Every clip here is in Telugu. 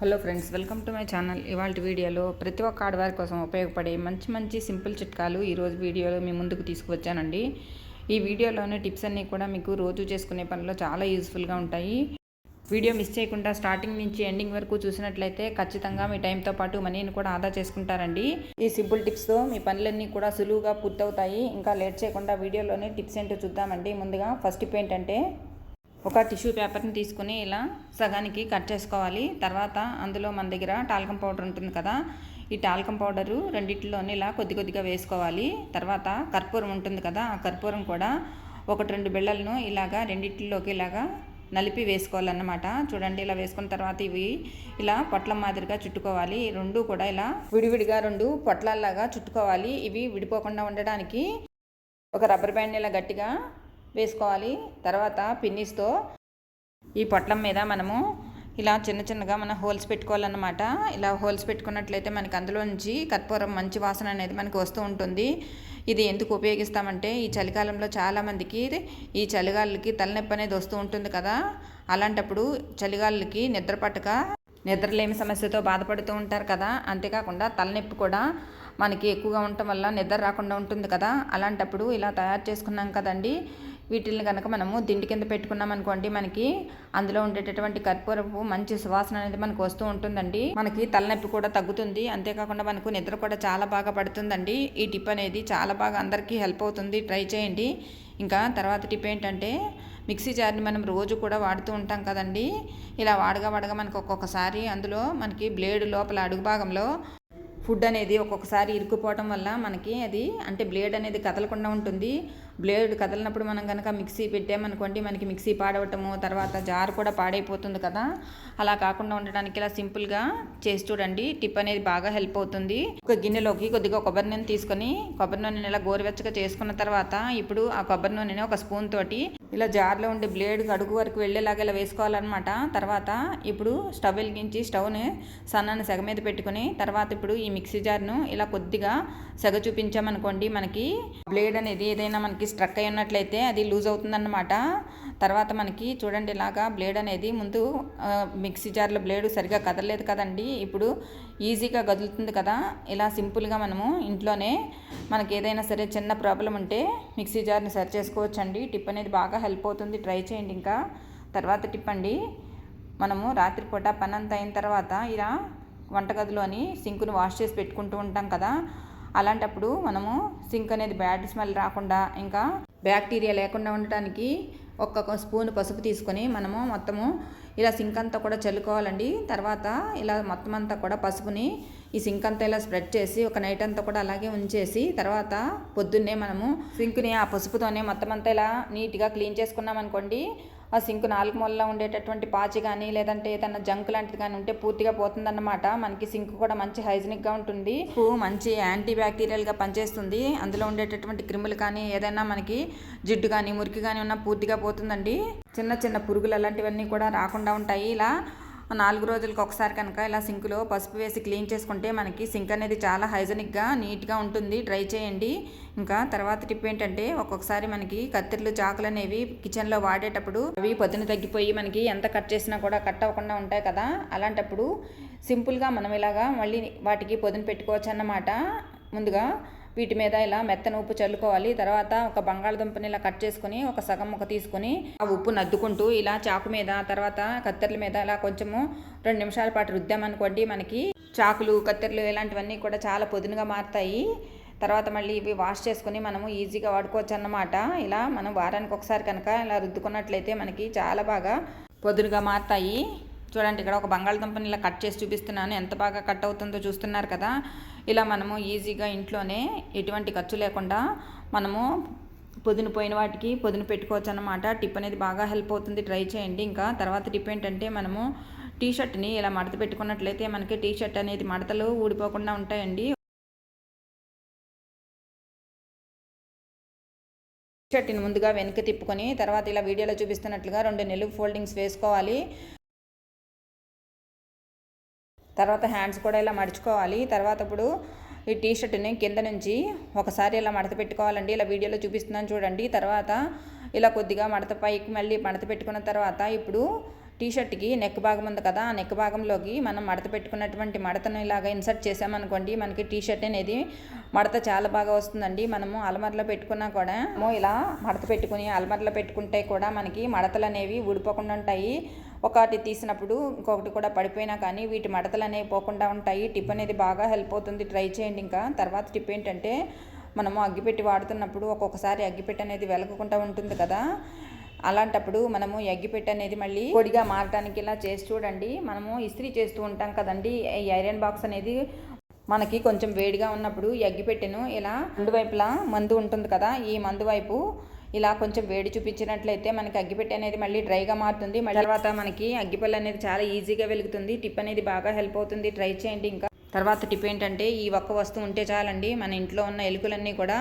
Hello friends welcome to my channel. ఇవాళ వీడియోలో ప్రతి ఒక్క ఆడవారి కోసం ఉపయోగపడే మంచి మంచి సింపుల్ చిట్కాలు ఈరోజు వీడియోలో మీ ముందుకు తీసుకువచ్చానండి. ఈ వీడియోలోని టిప్స్ అన్నీ కూడా మీకు రోజు చేసుకునే పనిలో చాలా యూస్ఫుల్గా ఉంటాయి. వీడియో మిస్ చేయకుండా స్టార్టింగ్ నుంచి ఎండింగ్ వరకు చూసినట్లయితే ఖచ్చితంగా మీ టైంతో పాటు మనీని కూడా ఆదా చేసుకుంటారండి. ఈ సింపుల్ టిప్స్తో మీ పనులన్నీ కూడా సులువుగా పూర్తవుతాయి. ఇంకా లేట్ చేయకుండా వీడియోలోనే టిప్స్ ఏంటో చూద్దామండి. ముందుగా ఫస్ట్ టిప్ ఏంటంటే ఒక టిష్యూ పేపర్ని తీసుకుని ఇలా సగానికి కట్ చేసుకోవాలి. తర్వాత అందులో మన దగ్గర టాల్కం పౌడర్ ఉంటుంది కదా ఈ టాల్కం పౌడరు రెండిట్లోని ఇలా కొద్ది కొద్దిగా వేసుకోవాలి. తర్వాత కర్పూరం ఉంటుంది కదా ఆ కర్పూరం కూడా ఒకటి రెండు బిళ్ళలను ఇలాగా రెండిట్లోకి ఇలాగా నలిపి వేసుకోవాలన్నమాట. చూడండి ఇలా వేసుకున్న తర్వాత ఇవి ఇలా పొట్లం మాదిరిగా చుట్టుకోవాలి. రెండు కూడా ఇలా విడివిడిగా రెండు పొట్లాల్లాగా చుట్టుకోవాలి. ఇవి విడిపోకుండా ఉండడానికి ఒక రబ్బర్ బ్యాండ్ ఇలా గట్టిగా వేసుకోవాలి. తర్వాత పిన్నిస్తో ఈ పొట్లం మీద మనము ఇలా చిన్న చిన్నగా మన హోల్స్ పెట్టుకోవాలన్నమాట. ఇలా హోల్స్ పెట్టుకున్నట్లయితే మనకి అందులో నుంచి కర్పూరం మంచి వాసన అనేది మనకి వస్తూ ఉంటుంది. ఇది ఎందుకు ఉపయోగిస్తామంటే ఈ చలికాలంలో చాలామందికి ఈ చలిగాలకి తలనొప్పి అనేది వస్తూ ఉంటుంది కదా. అలాంటప్పుడు చలిగాలకి నిద్ర పట్టక నిద్రలేమి సమస్యతో బాధపడుతూ ఉంటారు కదా. అంతేకాకుండా తలనొప్పి కూడా మనకి ఎక్కువగా ఉండటం వల్ల నిద్ర రాకుండా ఉంటుంది కదా. అలాంటప్పుడు ఇలా తయారు చేసుకున్నాం కదండి. వీటిని కనుక మనము దిండి కింద పెట్టుకున్నాం అనుకోండి మనకి అందులో ఉండేటటువంటి కర్పూరపు మంచి సువాసన అనేది మనకు వస్తూ ఉంటుందండి. మనకి తలనొప్పి కూడా తగ్గుతుంది. అంతేకాకుండా మనకు నిద్ర కూడా చాలా బాగా పడుతుందండి. ఈ టిప్ అనేది చాలా బాగా అందరికీ హెల్ప్ అవుతుంది. ట్రై చేయండి. ఇంకా తర్వాత టిప్ ఏంటంటే మిక్సీ జార్ని మనం రోజు కూడా వాడుతూ ఉంటాం కదండి. ఇలా వాడగా వాడగా మనకు ఒక్కొక్కసారి అందులో మనకి బ్లేడ్ లోపల అడుగు భాగంలో ఫుడ్ అనేది ఒక్కొక్కసారి ఇరుక్కుపోవటం వల్ల మనకి అది అంటే బ్లేడ్ అనేది కదలకుండా ఉంటుంది. బ్లేడ్ కదలినప్పుడు మనం కనుక మిక్సీ పెట్టామనుకోండి మనకి మిక్సీ పాడవటము తర్వాత జార్ కూడా పాడైపోతుంది కదా. అలా కాకుండా ఉండడానికి ఇలా సింపుల్గా చేసి చూడండి. టిప్ అనేది బాగా హెల్ప్ అవుతుంది. ఒక గిన్నెలోకి కొద్దిగా కొబ్బరి నూనె తీసుకొని కొబ్బరి నూనెని ఇలా గోరువెచ్చగా చేసుకున్న తర్వాత ఇప్పుడు ఆ కొబ్బరి నూనెని ఒక స్పూన్ తోటి ఇలా జార్లో ఉండే బ్లేడ్ అడుగు వరకు వెళ్ళేలాగా ఇలా వేసుకోవాలన్నమాట. తర్వాత ఇప్పుడు స్టవ్ వెలిగించి స్టవ్ని సన్నని సెగ మీద పెట్టుకుని తర్వాత ఇప్పుడు ఈ మిక్సీ జార్ను ఇలా కొద్దిగా సెగ చూపించామనుకోండి మనకి బ్లేడ్ అనేది ఏదైనా మనకి స్ట్రక్ అయి ఉన్నట్లయితే అది లూజ్ అవుతుందన్నమాట. తర్వాత మనకి చూడండి ఇలాగా బ్లేడ్ అనేది ముందు మిక్సీ జార్లో బ్లేడ్ సరిగా కదలలేదు కదండి. ఇప్పుడు ఈజీగా కదులుతుంది కదా. ఇలా సింపుల్గా మనము ఇంట్లోనే మనకి ఏదైనా సరే చిన్న ప్రాబ్లం ఉంటే మిక్సీ జార్ని సరి చేసుకోవచ్చండి. టిప్ అనేది బాగా హెల్ప్ అవుతుంది. ట్రై చేయండి ఇంకా. తర్వాత టిప్ అండి. మనము రాత్రిపూట పని అయిన తర్వాత ఇలా వంటగదిలోని సింకును వాష్ చేసి పెట్టుకుంటూ ఉంటాం కదా. అలాంటప్పుడు మనము సింక్ అనేది బ్యాడ్ స్మెల్ రాకుండా ఇంకా బ్యాక్టీరియా లేకుండా ఉండటానికి ఒక్క స్పూన్ పసుపు తీసుకొని మనము మొత్తము ఇలా సింక్ అంతా కూడా చల్లుకోవాలండి. తర్వాత ఇలా మొత్తం అంతా కూడా పసుపుని ఈ సింక్ అంతా ఇలా స్ప్రెడ్ చేసి ఒక నైట్ అంతా కూడా అలాగే ఉంచేసి తర్వాత పొద్దున్నే మనము సింక్ని ఆ పసుపుతోనే మొత్తం అంతా ఇలా నీట్గా క్లీన్ చేసుకున్నాం అనుకోండి ఆ సింక్ నాలుగు మూలలో ఉండేటటువంటి పాచి కానీ లేదంటే ఏదన్నా జంక్ లాంటిది కానీ ఉంటే పూర్తిగా పోతుందన్నమాట. మనకి సింక్ కూడా మంచి హైజీనిక్గా ఉంటుంది. మంచి యాంటీ బ్యాక్టీరియల్గా పనిచేస్తుంది. అందులో ఉండేటటువంటి క్రిములు కానీ ఏదైనా మనకి జిడ్డు కానీ మురికి కానీ ఉన్న పూర్తిగా పోతుందండి. చిన్న చిన్న పురుగులు అలాంటివన్నీ కూడా రాకుండా ఉంటాయి. ఇలా నాలుగు రోజులకు ఒకసారి కనుక ఇలా సింక్లో పసుపు వేసి క్లీన్ చేసుకుంటే మనకి సింక్ అనేది చాలా హైజెనిక్గా నీట్గా ఉంటుంది. ట్రై చేయండి. ఇంకా తర్వాత టిప్ ఏంటంటే ఒక్కొక్కసారి మనకి కత్తిర్లు చాకులు అనేవి కిచెన్లో వాడేటప్పుడు అవి పొద్దున తగ్గిపోయి మనకి ఎంత కట్ చేసినా కూడా కట్ అవ్వకుండా ఉంటాయి కదా. అలాంటప్పుడు సింపుల్గా మనం ఇలాగా మళ్ళీ వాటికి పొద్దున పెట్టుకోవచ్చు అన్నమాట ముందుగా వీటి మీద ఇలా మెత్తన ఉప్పు చల్లుకోవాలి. తర్వాత ఒక బంగాళదుంపని ఇలా కట్ చేసుకుని ఒక సగం ఒక తీసుకుని ఆ ఉప్పు నద్దుకుంటూ ఇలా చాకు మీద తర్వాత కత్తెరల మీద ఇలా కొంచెము రెండు నిమిషాల పాటు రుద్దామనుకోండి మనకి చాకులు కత్తెరలు ఇలాంటివన్నీ కూడా చాలా పొదునుగా మారుతాయి. తర్వాత మళ్ళీ ఇవి వాష్ చేసుకుని మనము ఈజీగా వాడుకోవచ్చు అన్నమాట. ఇలా మనం వారానికి ఒకసారి కనుక ఇలా రుద్దుకున్నట్లయితే మనకి చాలా బాగా పొదునుగా మారుతాయి. చూడండి ఇక్కడ ఒక బంగాళదుంపని ఇలా కట్ చేసి చూపిస్తున్నాను. ఎంత బాగా కట్ అవుతుందో చూస్తున్నారు కదా. ఇలా మనము ఈజీగా ఇంట్లోనే ఎటువంటి ఖర్చు లేకుండా మనము పొదును పోయిన వాటికి పొదును పెట్టుకోవచ్చు అనమాట టిప్ అనేది బాగా హెల్ప్ అవుతుంది. ట్రై చేయండి. ఇంకా తర్వాత టిప్ ఏంటంటే మనము టీ షర్ట్ని ఇలా మడత పెట్టుకున్నట్లయితే మనకి టీ షర్ట్ అనేది మడతలు ఊడిపోకుండా ఉంటాయండి. షర్ట్ని ముందుగా వెనక్కి తిప్పుకొని తర్వాత ఇలా వీడియోలో చూపిస్తున్నట్లుగా రెండు నెలలు ఫోల్డింగ్స్ వేసుకోవాలి. తర్వాత హ్యాండ్స్ కూడా ఇలా మడుచుకోవాలి. తర్వాత ఇప్పుడు ఈ టీ షర్ట్ని కింద నుంచి ఒకసారి ఇలా మడత పెట్టుకోవాలండి. ఇలా వీడియోలో చూపిస్తున్నాను చూడండి. తర్వాత ఇలా కొద్దిగా మడత పైకి మళ్ళీ మడత పెట్టుకున్న తర్వాత ఇప్పుడు టీ షర్ట్కి నెక్ భాగం ఉంది కదా ఆ నెక్ భాగంలోకి మనం మడత పెట్టుకున్నటువంటి మడతను ఇలాగ ఇన్సర్ట్ చేసామనుకోండి మనకి టీ షర్ట్ అనేది మడత చాలా బాగా వస్తుందండి. మనము అలమరలో పెట్టుకున్నా కూడా ఇలా మడత పెట్టుకుని అలమరలో పెట్టుకుంటే కూడా మనకి మడతలు అనేవి ఊడిపోకుండా ఉంటాయి. ఒకటి తీసినప్పుడు ఇంకొకటి కూడా పడిపోయినా కానీ వీటి మడతలు అనేవి పోకుండా ఉంటాయి. టిప్ అనేది బాగా హెల్ప్ అవుతుంది. ట్రై చేయండి ఇంకా. తర్వాత టిప్ ఏంటంటే మనము అగ్గిపెట్టి వాడుతున్నప్పుడు ఒక్కొక్కసారి అగ్గిపెట్టి అనేది వెలగకుండా ఉంటుంది కదా. అలాంటప్పుడు మనము ఎగ్గిపెట్టి అనేది మళ్ళీ పొడిగా మారటానికి ఇలా చేసి చూడండి. మనము ఇస్త్రీ చేస్తూ ఉంటాం కదండి. ఈ ఐరన్ బాక్స్ అనేది మనకి కొంచెం వేడిగా ఉన్నప్పుడు ఎగ్గిపెట్టెను ఇలా రెండు వైపులా మందు ఉంటుంది కదా. ఈ మందు వైపు ఇలా కొంచెం వేడి చూపించినట్లయితే మనకి అగ్గిపెట్టి అనేది మళ్ళీ డ్రైగా మారుతుంది. మళ్ళీ తర్వాత మనకి అగ్గిపల్లి అనేది చాలా ఈజీగా వెలుగుతుంది. టిప్ అనేది బాగా హెల్ప్ అవుతుంది. ట్రై చేయండి ఇంకా. తర్వాత టిప్ ఏంటంటే ఈ ఒక్క వస్తువు ఉంటే చాలండి. మన ఇంట్లో ఉన్న ఎలుకలన్నీ కూడా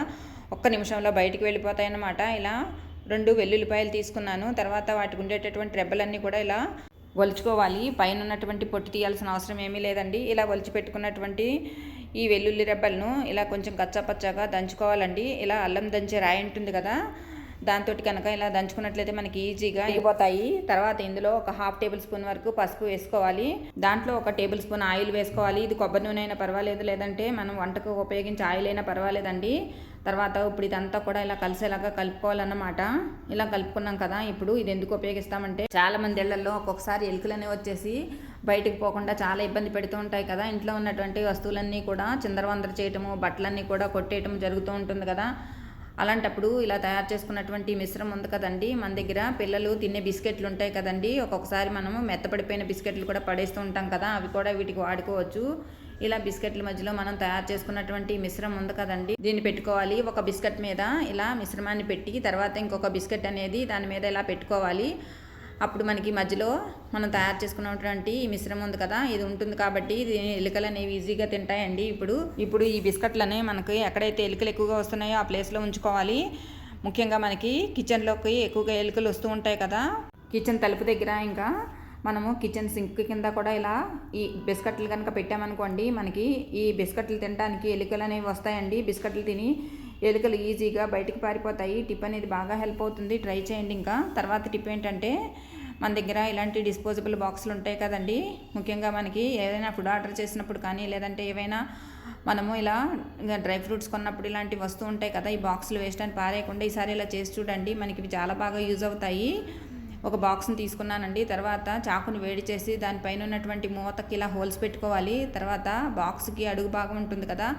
ఒక్క నిమిషంలో బయటికి వెళ్ళిపోతాయి అన్నమాట ఇలా రెండు వెల్లుల్లిపాయలు తీసుకున్నాను. తర్వాత వాటికి ఉండేటటువంటి రెబ్బలన్నీ కూడా ఇలా ఒలుచుకోవాలి. పైన ఉన్నటువంటి పొట్టు తీయాల్సిన అవసరం ఏమీ లేదండి. ఇలా వలిచి పెట్టుకున్నటువంటి ఈ వెల్లుల్లి రెబ్బలను ఇలా కొంచెం కచ్చాపచ్చాగా దంచుకోవాలండి. ఇలా అల్లం దంచే రాయి ఉంటుంది కదా దాంతో కనుక ఇలా దంచుకున్నట్లయితే మనకి ఈజీగా అయిపోతాయి. తర్వాత ఇందులో ఒక హాఫ్ టేబుల్ స్పూన్ వరకు పసుపు వేసుకోవాలి. దాంట్లో ఒక టేబుల్ స్పూన్ ఆయిల్ వేసుకోవాలి. ఇది కొబ్బరి నూనె అయినా పర్వాలేదు లేదంటే మనం వంటకు ఉపయోగించే ఆయిల్ అయినా పర్వాలేదండి. తర్వాత ఇప్పుడు ఇదంతా కూడా ఇలా కలిసేలాగా కలుపుకోవాలన్నమాట. ఇలా కలుపుకున్నాం కదా ఇప్పుడు ఇది ఎందుకు ఉపయోగిస్తామంటే చాలా మంది ఇళ్ళలో ఒక్కొక్కసారి ఎలుకలనే వచ్చేసి బయటకు పోకుండా చాలా ఇబ్బంది పెడుతూ ఉంటాయి కదా. ఇంట్లో ఉన్నటువంటి వస్తువులన్నీ కూడా చిందరవందర చేయటము బట్టలన్నీ కూడా కొట్టేయటం జరుగుతూ ఉంటుంది కదా. అలాంటప్పుడు ఇలా తయారు చేసుకున్నటువంటి మిశ్రమం ఉంది కదండి. మన దగ్గర పిల్లలు తినే బిస్కెట్లు ఉంటాయి కదండి. ఒక్కొక్కసారి మనము మెత్తపడిపోయిన బిస్కెట్లు కూడా పడేస్తూ ఉంటాం కదా. అవి కూడా వీటికి వాడుకోవచ్చు. ఇలా బిస్కెట్ల మధ్యలో మనం తయారు చేసుకున్నటువంటి మిశ్రమం ఉంది కదండి. దీన్ని పెట్టుకోవాలి. ఒక బిస్కెట్ మీద ఇలా మిశ్రమాన్ని పెట్టి తర్వాత ఇంకొక బిస్కెట్ అనేది దాని మీద ఇలా పెట్టుకోవాలి. అప్పుడు మనకి మధ్యలో మనం తయారు చేసుకున్నటువంటి ఈ మిశ్రమం ఉంది కదా ఇది ఉంటుంది కాబట్టి ఇది ఎలుకలు అనేవి ఈజీగా తింటాయండి. ఇప్పుడు ఇప్పుడు ఈ బిస్కెట్లని మనకి ఎక్కడైతే ఎలుకలు ఎక్కువగా వస్తున్నాయో ఆ ప్లేస్లో ఉంచుకోవాలి. ముఖ్యంగా మనకి కిచెన్లోకి ఎక్కువగా ఎలుకలు వస్తూ ఉంటాయి కదా. కిచెన్ తలుపు దగ్గర ఇంకా మనము కిచెన్ సింక్ కింద కూడా ఇలా ఈ బిస్కెట్లు కనుక పెట్టామనుకోండి మనకి ఈ బిస్కెట్లు తినడానికి ఎలుకలు అనేవి వస్తాయండి. బిస్కెట్లు తిని ఎలుకలు ఈజీగా బయటికి పారిపోతాయి. టిప్ అనేది బాగా హెల్ప్ అవుతుంది. ట్రై చేయండి ఇంకా. తర్వాత టిప్ ఏంటంటే మన దగ్గర ఇలాంటి డిస్పోజబుల్ బాక్సులు ఉంటాయి కదండి. ముఖ్యంగా మనకి ఏదైనా ఫుడ్ ఆర్డర్ చేసినప్పుడు కానీ లేదంటే ఏవైనా మనము ఇలా డ్రై ఫ్రూట్స్ కొన్నప్పుడు ఇలాంటి వస్తువు ఉంటాయి కదా ఈ బాక్సులు వేస్ట్ అని పారేయకుండా ఈసారి ఇలా చేసి చూడండి. మనకి చాలా బాగా యూజ్ అవుతాయి. ఒక బాక్స్ని తీసుకున్నానండి. తర్వాత చాకుని వేడి చేసి దానిపైన ఉన్నటువంటి మూతకి ఇలా హోల్స్ పెట్టుకోవాలి. తర్వాత బాక్స్కి అడుగు భాగం ఉంటుంది కదా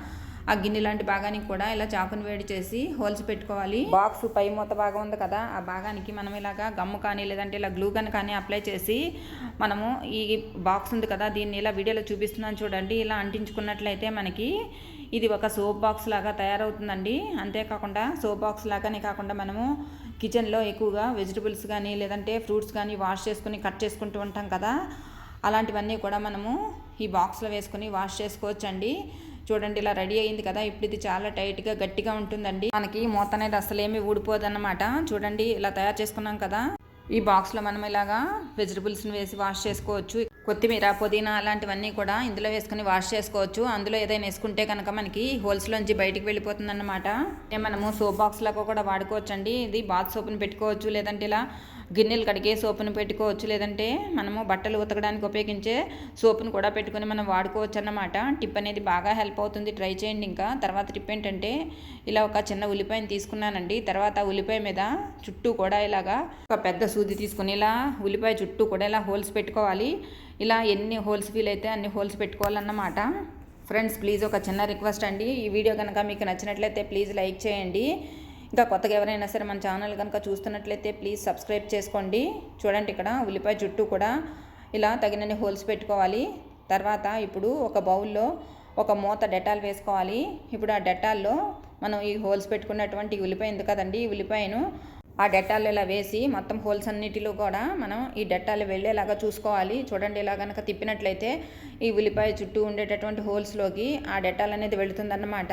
ఆ గిన్నె లాంటి భాగానికి కూడా ఇలా చాకుని వేడి చేసి హోల్స్ పెట్టుకోవాలి. బాక్స్ పై మూత భాగం ఉంది కదా ఆ భాగానికి మనం ఇలాగా గమ్ము కానీ లేదంటే ఇలా గ్లూ గన్ కానీ అప్లై చేసి మనము ఈ బాక్స్ ఉంది కదా దీన్ని ఇలా వీడియోలో చూపిస్తున్నాను చూడండి. ఇలా అంటించుకున్నట్లయితే మనకి ఇది ఒక సోప్ బాక్స్ లాగా తయారవుతుందండి. అంతేకాకుండా సోప్ బాక్స్ లాగానే కాకుండా మనము కిచెన్లో ఎక్కువగా వెజిటబుల్స్ కానీ లేదంటే ఫ్రూట్స్ కానీ వాష్ చేసుకుని కట్ చేసుకుంటూ ఉంటాం కదా అలాంటివన్నీ కూడా మనము ఈ బాక్స్లో వేసుకొని వాష్ చేసుకోవచ్చండి. చూడండి ఇలా రెడీ అయింది కదా ఇప్పుడు ఇది చాలా టైట్గా గట్టిగా ఉంటుందండి. మనకి మూత అనేది అసలు ఊడిపోదన్నమాట. చూడండి ఇలా తయారు చేసుకున్నాం కదా. ఈ బాక్స్లో మనం ఇలాగా వెజిటబుల్స్ని వేసి వాష్ చేసుకోవచ్చు. కొత్తిమీర పుదీనా అలాంటివన్నీ కూడా ఇందులో వేసుకుని వాష్ చేసుకోవచ్చు. అందులో ఏదైనా వేసుకుంటే కనుక మనకి హోల్స్లోంచి బయటికి వెళ్ళిపోతుంది అనమాట మనము సోప్ బాక్స్ లాగా కూడా వాడుకోవచ్చు అండి ఇది బాత్ సోప్ని పెట్టుకోవచ్చు లేదంటే ఇలా గిన్నెలు కడిగే సోపును పెట్టుకోవచ్చు లేదంటే మనము బట్టలు ఉతకడానికి ఉపయోగించే సోపును కూడా పెట్టుకొని మనం వాడుకోవచ్చు అన్నమాట. టిప్ అనేది బాగా హెల్ప్ అవుతుంది. ట్రై చేయండి ఇంకా. తర్వాత టిప్ ఏంటంటే ఇలా ఒక చిన్న ఉల్లిపాయని తీసుకున్నానండి. తర్వాత ఉల్లిపాయ మీద చుట్టూ కూడా ఇలాగా ఒక పెద్ద సూది తీసుకుని ఇలా ఉల్లిపాయ చుట్టూ కూడా ఇలా హోల్స్ పెట్టుకోవాలి. ఇలా ఎన్ని హోల్స్ ఫీల్ అయితే అన్ని హోల్స్ పెట్టుకోవాలన్నమాట. ఫ్రెండ్స్ ప్లీజ్ ఒక చిన్న రిక్వెస్ట్ అండి. ఈ వీడియో కనుక మీకు నచ్చినట్లయితే ప్లీజ్ లైక్ చేయండి. ఇంకా కొత్తగా ఎవరైనా సరే మన ఛానల్ కనుక చూస్తున్నట్లయితే ప్లీజ్ సబ్స్క్రైబ్ చేసుకోండి. చూడండి ఇక్కడ ఉల్లిపాయ చుట్టూ కూడా ఇలా తగినన్ని హోల్స్ పెట్టుకోవాలి. తర్వాత ఇప్పుడు ఒక బౌల్లో ఒక మూత డెటాల్ వేసుకోవాలి. ఇప్పుడు ఆ డెటాల్లో మనం ఈ హోల్స్ పెట్టుకున్నటువంటి ఉల్లిపాయ ఉంది కదండి ఈ ఉల్లిపాయను ఆ డెటాల్ ఇలా వేసి మొత్తం హోల్స్ అన్నిటిలో కూడా మనం ఈ డెట్టాలు వెళ్ళేలాగా చూసుకోవాలి. చూడండి ఇలా కనుక తిప్పినట్లయితే ఈ ఉల్లిపాయ చుట్టూ ఉండేటటువంటి హోల్స్లోకి ఆ డెట్టాల్ అనేది వెళుతుందన్నమాట.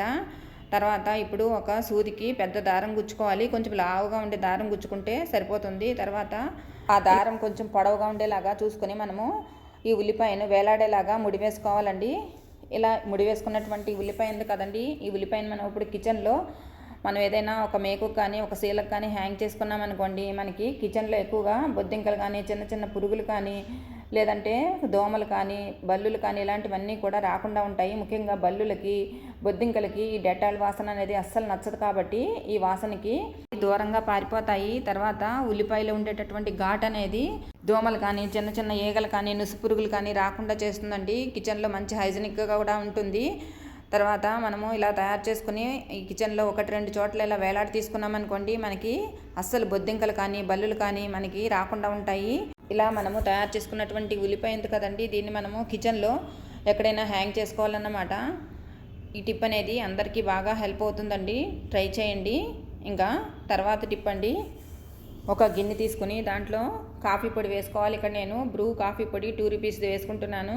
తర్వాత ఇప్పుడు ఒక సూదికి పెద్ద దారం గుచ్చుకోవాలి. కొంచెం లావుగా ఉండే దారం గుచ్చుకుంటే సరిపోతుంది. తర్వాత ఆ దారం కొంచెం పొడవుగా ఉండేలాగా చూసుకొని మనము ఈ ఉల్లిపాయను వేలాడేలాగా ముడి వేసుకోవాలండి. ఇలా ముడి వేసుకున్నటువంటి ఉల్లిపాయ ఉంది కదండి? ఈ ఉల్లిపాయను మనం ఇప్పుడు కిచెన్లో మనం ఏదైనా ఒక మేకు కానీ ఒక సీలకు కానీ హ్యాంగ్ చేసుకున్నాం అనుకోండి మనకి కిచెన్లో ఎక్కువగా బొద్దింకలు కానీ చిన్న చిన్న పురుగులు కానీ లేదంటే దోమలు కానీ బల్లులు కానీ ఇలాంటివన్నీ కూడా రాకుండా ఉంటాయి. ముఖ్యంగా బల్లులకి బొద్దింకలకి ఈ డెటాల్ వాసన అనేది అస్సలు నచ్చదు కాబట్టి ఈ వాసనకి దూరంగా పారిపోతాయి. తర్వాత ఉల్లిపాయలు ఉండేటటువంటి ఘాట్ అనేది దోమలు కానీ చిన్న చిన్న ఈగలు కానీ నుసు పురుగులు కానీ రాకుండా చేస్తుందండి. కిచెన్లో మంచి హైజీనిక్గా కూడా ఉంటుంది. తర్వాత మనము ఇలా తయారు చేసుకుని ఈ కిచెన్లో ఒకటి రెండు చోట్ల ఇలా వేలాడి తీసుకున్నామనుకోండి మనకి అస్సలు బొద్దింకలు కానీ బల్లులు కానీ మనకి రాకుండా ఉంటాయి. ఇలా మనము తయారు చేసుకున్నటువంటి ఉల్లిపాయ ఉంది కదండి? దీన్ని మనము కిచెన్లో ఎక్కడైనా హ్యాంగ్ చేసుకోవాలన్నమాట. ఈ టిప్ అనేది అందరికీ బాగా హెల్ప్ అవుతుందండి. ట్రై చేయండి. ఇంకా తర్వాత టిప్ అండి. ఒక గిన్నె తీసుకుని దాంట్లో కాఫీ పొడి వేసుకోవాలి. ఇక్కడ నేను బ్రూ కాఫీ పొడి టూ రూపీస్ వేసుకుంటున్నాను.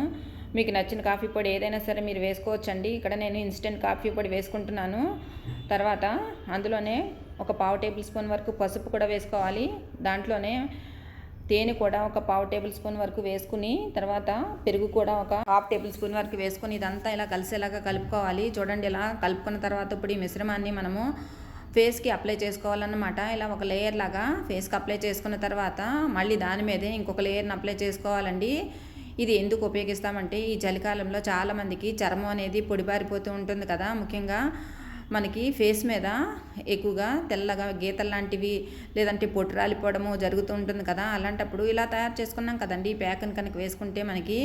మీకు నచ్చిన కాఫీ పొడి ఏదైనా సరే మీరు వేసుకోవచ్చండి. ఇక్కడ నేను ఇన్స్టెంట్ కాఫీ పొడి వేసుకుంటున్నాను. తర్వాత అందులోనే ఒక పావు టేబుల్ స్పూన్ వరకు పసుపు కూడా వేసుకోవాలి. దాంట్లోనే తేనె కూడా ఒక పావు టేబుల్ స్పూన్ వరకు వేసుకుని తర్వాత పెరుగు కూడా ఒక హాఫ్ టేబుల్ స్పూన్ వరకు వేసుకుని ఇదంతా ఇలా కలిసేలాగా కలుపుకోవాలి. చూడండి ఇలా కలుపుకున్న తర్వాత ఇప్పుడు ఈ మిశ్రమాన్ని మనము ఫేస్కి అప్లై చేసుకోవాలన్నమాట. ఇలా ఒక లేయర్ లాగా ఫేస్కి అప్లై చేసుకున్న తర్వాత మళ్ళీ దాని మీదే ఇంకొక లేయర్ని అప్లై చేసుకోవాలండి. ఇది ఎందుకు ఉపయోగిస్తామంటే ఈ చలికాలంలో చాలామందికి చర్మం అనేది పొడిబారిపోతూ ఉంటుంది కదా. ముఖ్యంగా మనకి ఫేస్ మీద ఎక్కువగా తెల్లగా గీతలు లాంటివి లేదంటే పొట్టు రాలిపోవడము జరుగుతూ ఉంటుంది కదా అలాంటప్పుడు ఇలా తయారు చేసుకున్నాం కదండి. ఈ ప్యాక్ని కనుక వేసుకుంటే మనకి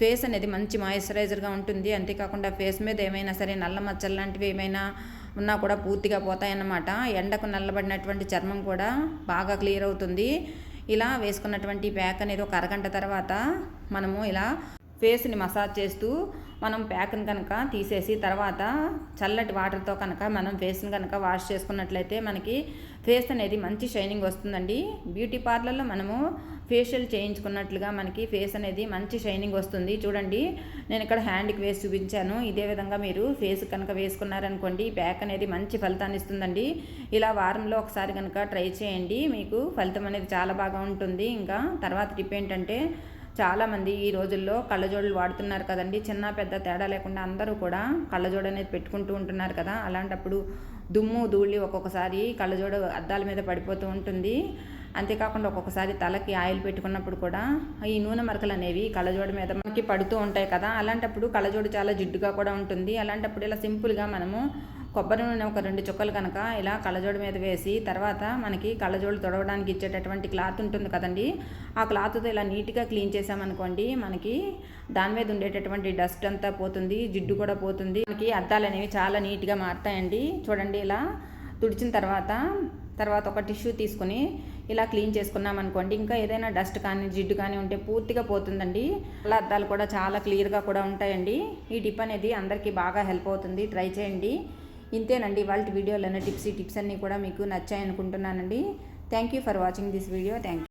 ఫేస్ అనేది మంచి మాయిశ్చరైజర్గా ఉంటుంది. అంతేకాకుండా ఫేస్ మీద ఏమైనా సరే నల్ల మచ్చలు లాంటివి ఏమైనా ఉన్నా కూడా పూర్తిగా పోతాయన్నమాట. ఎండకు నల్లబడినటువంటి చర్మం కూడా బాగా క్లియర్ అవుతుంది. ఇలా వేసుకున్నటువంటి ప్యాక్ అనేది ఒక అరగంట తర్వాత మనము ఇలా ఫేస్ని మసాజ్ చేస్తూ మనం ప్యాక్ని కనుక తీసేసి తర్వాత చల్లటి వాటర్తో కనుక మనం ఫేస్ని కనుక వాష్ చేసుకున్నట్లయితే మనకి ఫేస్ అనేది మంచి షైనింగ్ వస్తుందండి. బ్యూటీ పార్లర్లో మనము ఫేషియల్ చేయించుకున్నట్లుగా మనకి ఫేస్ అనేది మంచి షైనింగ్ వస్తుంది. చూడండి నేను ఇక్కడ హ్యాండ్కి వేసి చూపించాను. ఇదే విధంగా మీరు ఫేస్ కనుక వేసుకున్నారనుకోండి ప్యాక్ అనేది మంచి ఫలితాన్ని ఇస్తుందండి. ఇలా వారంలో ఒకసారి కనుక ట్రై చేయండి. మీకు ఫలితం అనేది చాలా బాగా ఉంటుంది. ఇంకా తర్వాత టిప్ ఏంటంటే చాలామంది ఈ రోజుల్లో కళ్ళజోడులు వాడుతున్నారు కదండి. చిన్న పెద్ద తేడా లేకుండా అందరూ కూడా కళ్ళజోడు అనేది పెట్టుకుంటూ ఉంటున్నారు కదా. అలాంటప్పుడు దుమ్ము ధూళి ఒక్కొక్కసారి కళ్ళజోడు అద్దాల మీద పడిపోతూ ఉంటుంది. అంతేకాకుండా ఒక్కొక్కసారి తలకి ఆయిల్ పెట్టుకున్నప్పుడు కూడా ఈ నూనె మరకలు అనేవి కళ్ళజోడు మీద మనకి పడుతూ ఉంటాయి కదా. అలాంటప్పుడు కళ్ళజోడు చాలా జిడ్డుగా కూడా ఉంటుంది. అలాంటప్పుడు ఇలా సింపుల్గా మనము కొబ్బరి నూనె ఒక రెండు చుక్కలు కనుక ఇలా కళ్ళజోడు మీద వేసి తర్వాత మనకి కళ్ళజోడు తొడవడానికి ఇచ్చేటటువంటి క్లాత్ ఉంటుంది కదండి. ఆ క్లాత్తో ఇలా నీట్గా క్లీన్ చేసామనుకోండి మనకి దాని మీద ఉండేటటువంటి డస్ట్ అంతా పోతుంది జిడ్డు కూడా పోతుంది. మనకి అద్దాలు అనేవి చాలా నీట్గా మారుతాయండి. చూడండి ఇలా తుడిచిన తర్వాత తర్వాత ఒక టిష్యూ తీసుకుని ఇలా క్లీన్ చేసుకున్నాం అనుకోండి ఇంకా ఏదైనా డస్ట్ కానీ జిడ్డు కానీ ఉంటే పూర్తిగా పోతుందండి. అలా అద్దాలు కూడా చాలా క్లియర్గా కూడా ఉంటాయండి. ఈ టిప్ అనేది అందరికీ బాగా హెల్ప్ అవుతుంది. ట్రై చేయండి. ఇంతేనండి వాళ్ళ వీడియోలోనే టిప్స్ ఈ టిప్స్ అన్నీ కూడా మీకు నచ్చాయి అనుకుంటున్నానండి thank you for watching this video thank you